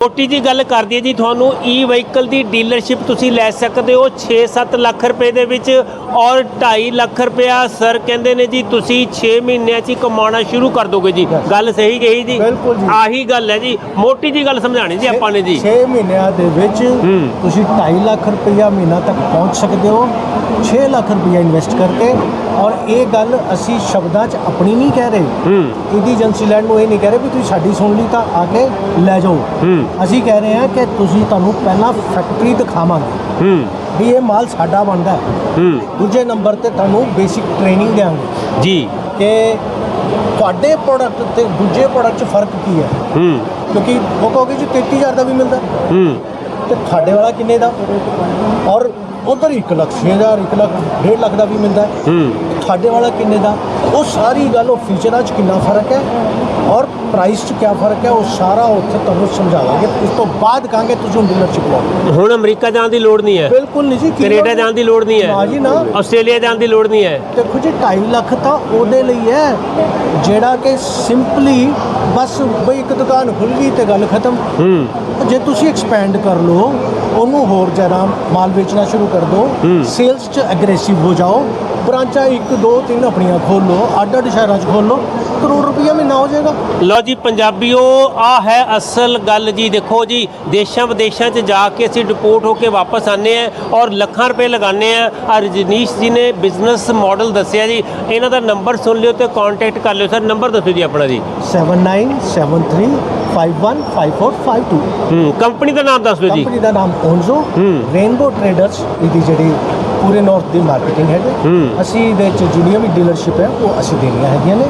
ਛੋਟੀ ਜੀ ਗੱਲ ਕਰਦੀ ਹੈ ਜੀ ਤੁਹਾਨੂੰ ਈ ਵਹੀਕਲ ਦੀ ਡੀਲਰਸ਼ਿਪ ਤੁਸੀਂ ਲੈ ਸਕਦੇ ਹੋ 6-7 ਲੱਖ ਰੁਪਏ ਦੇ ਵਿੱਚ ਔਰ 2.5 ਲੱਖ ਰੁਪਇਆ ਸਰ ਕਹਿੰਦੇ ਨੇ ਜੀ ਤੁਸੀਂ 6 ਮਹੀਨਿਆਂ 'ਚ ਹੀ ਕਮਾਉਣਾ ਸ਼ੁਰੂ ਕਰ ਦੋਗੇ ਜੀ। ਗੱਲ ਸਹੀ ਕਹੀ ਜੀ? ਬਿਲਕੁਲ ਜੀ। ਆਹੀ ਗੱਲ ਹੈ ਜੀ। ਮੋਟੀ ਜੀ ਗੱਲ ਸਮਝਾਣੀ ਜੀ ਆਪਾਂ ਨੇ ਜੀ। 6 ਮਹੀਨਿਆਂ ਦੇ ਵਿੱਚ। ਤੁਸੀਂ 2.5 ਲੱਖ ਰੁਪਈਆ ਮਹੀਨਾ ਤੱਕ ਪਹੁੰਚ ਸਕਦੇ ਹੋ। 6 ਲੱਖ ਰੁਪਈਆ ਇਨਵੈਸਟ ਕਰਕੇ ਔਰ ਇਹ ਗੱਲ ਅਸੀਂ ਸ਼ਬਦਾਂ 'ਚ ਆਪਣੀ ਨਹੀਂ ਕਹਿ ਰਹੇ। ਹੂੰ। ਇਹਦੀ ਏਜੰਸੀ ਲੈਂਡ ਨੂੰ ਇਹ ਨਹੀਂ ਕਹਿ ਰਹੇ ਵੀ ਤੁਸੀਂ ਸਾਡੀ ਸੁਣ ਲਈ ਤਾਂ ਆ ਕੇ ਲੈ ਜਾਓ। ਹੂੰ। ਅਸੀਂ ਕਹਿ ਰਹੇ ਹਾਂ ਕਿ ਤੁਸੀਂ ਤੁਹਾਨੂੰ ਪਹਿਲਾਂ ਫੈਕਟਰੀ ਦਿਖਾਵਾਂਗੇ। ਹੂੰ। ਵੀ ਇਹ ਮਾਲ ਸਾਡਾ ਬਣਦਾ ਹੈ। ਹੂੰ। ਦੂਜੇ ਨੰਬਰ ਤੇ ਤੁਹਾਨੂੰ ਬੇਸਿਕ ਟ੍ਰੇਨਿੰਗ ਦੇਵਾਂਗੇ ਜੀ। ਕਿ ਤੁਹਾਡੇ ਪ੍ਰੋਡਕਟ ਤੇ ਦੂਜੇ ਪ੍ਰੋਡਕਟ 'ਚ ਫ਼ਰਕ ਕੀ ਹੈ? ਹੂੰ। ਕਿਉਂਕਿ ਉਹ ਕਹੋਗੇ ਜੀ 33000 ਦਾ ਵੀ ਮਿਲਦਾ। ਤੇ ਤੁਹਾਡੇ ਵਾਲਾ ਕਿੰਨੇ ਦਾ? ਔਰ ਉਧਰ 1 ਲੱਖ 6000 1 ਲੱਖ 1.5 ਲੱਖ ਦਾ ਵੀ ਮਿਲਦਾ ਹੈ। ਹੂੰ। ਤੁਹਾਡੇ ਵਾਲਾ ਕਿੰਨੇ ਦਾ? ਉਹ ਸਾਰੀ ਗੱਲ ਉਹ ਫੀਚਰਾਂ 'ਚ ਕਿੰਨਾ ਫ਼ਰਕ ਹੈ? ਔਰ ਪ੍ਰਾਈਸ 'ਚ ਕਿਆ ਫ਼ਰਕ ਹੈ? ਉਹ ਸਾਰਾ ਉੱਥੇ ਤੁਹਾਨੂੰ ਸਮਝਾਵਾਂਗੇ। ਉਸ ਤੋਂ ਬਾਅਦ ਕਹਾਂਗੇ ਤੁਸੀਂ ਹੁਣ ਡੀਲਰਸ਼ਿਪ ਲਓ। ਹੁਣ ਅਮਰੀਕਾ ਜਾਣ ਦੀ ਲੋੜ ਨਹੀਂ ਹੈ। ਬਿਲਕੁਲ ਨਹੀਂ ਜੀ ਕੀ ਕੈਨੇਡਾ ਜਾਣ ਦੀ ਲੋੜ ਨਹੀਂ ਜੀ ਹੈ ਨਾ। ਆਸਟ੍ਰੇਲੀਆ ਜਾਣ ਦੀ ਲੋੜ ਨਹੀਂ ਹੈ। ਦੇਖੋ ਜੀ 2.5 ਲੱਖ ਤਾਂ ਉਹਦੇ ਲਈ ਹੈ ਜਿਹੜਾ ਕਿ ਸਿੰਪਲੀ ਬਸ ਬਈ ਇੱਕ ਦੁਕਾਨ ਖੁੱਲ ਗਈ ਤੇ ਗੱਲ ਖਤਮ। ਹੂੰ। ਜੇ ਤੁਸੀਂ ਐਕਸਪੈਂਡ ਕਰ ਲਓ ਉਹਨੂੰ ਹੋਰ ਜ਼ਿਆਦਾ ਮਾਲ ਵੇਚਣਾ ਸ਼ੁਰੂ ਕਰ ਦਿਓ। ਸੇਲਸ 'ਚ ਐਗਰੈਸਿਵ ਹੋ ਜਾਓ। ਬ੍ਰਾਂਚਾਂ ਇੱਕ ਦੋ ਤਿੰਨ ਆਪਣੀਆਂ ਖੋਲ ਅੱਡ ਅੱਡ ਸ਼ਹਿਰਾਂ 'ਚ ਖੋਲ ਕਰੋੜ ਰੁਪਈਆ ਮਹੀਨਾ ਹੋ ਜਾਏਗਾ। ਲਓ ਜੀ ਪੰਜਾਬੀਓ ਆ ਹੈ ਅਸਲ ਗੱਲ ਜੀ। ਦੇਖੋ ਜੀ ਦੇਸ਼ਾਂ ਵਿਦੇਸ਼ਾਂ 'ਚ ਜਾ ਕੇ ਅਸੀਂ ਡਿਪੋਰਟ ਹੋ ਕੇ ਵਾਪਸ ਆਨੇ ਆ ਔਰ ਲੱਖਾਂ ਰੁਪਏ ਲਗਾਉਂਦੇ ਆ ਆ ਰਜਨੀਸ਼ ਜੀ ਨੇ ਬਿਜ਼ਨਸ ਮਾਡਲ ਦੱਸਿਆ ਜੀ। ਇਹਨਾਂ ਦਾ ਨੰਬਰ ਸੁਣ ਲਿਓ ਤੇ ਕੰਟੈਕਟ ਕਰ ਲਿਓ। ਸਰ ਨੰਬਰ ਦੱਸੋ ਜੀ ਆਪਣਾ ਜੀ। 7973515452 ਹੂੰ ਕੰਪਨੀ ਦਾ ਨਾਮ ਦੱਸ ਦਿਓ ਜੀ। ਕੰਪਨੀ ਦਾ ਨਾਮ ਓਨਜ਼ੋ। ਰੇਨਬੋ ਟ੍ਰੇਡਰਸ ਇਹਦੀ ਜਿਹੜੀ ਪੂਰੇ ਨਾਰਥ ਦੀ ਮਾਰਕੀਟਿੰਗ ਹੈ ਹੂੰ। ਅਸੀਂ ਇਹਦੇ ਚ ਜਿੰਨੀਆਂ ਵੀ ਡੀਲਰਸ਼ਿਪ ਹੈ ਉਹ ਅਸੀਂ ਦੇਣੀਆਂ ਹੈਗੀਆਂ ਨੇ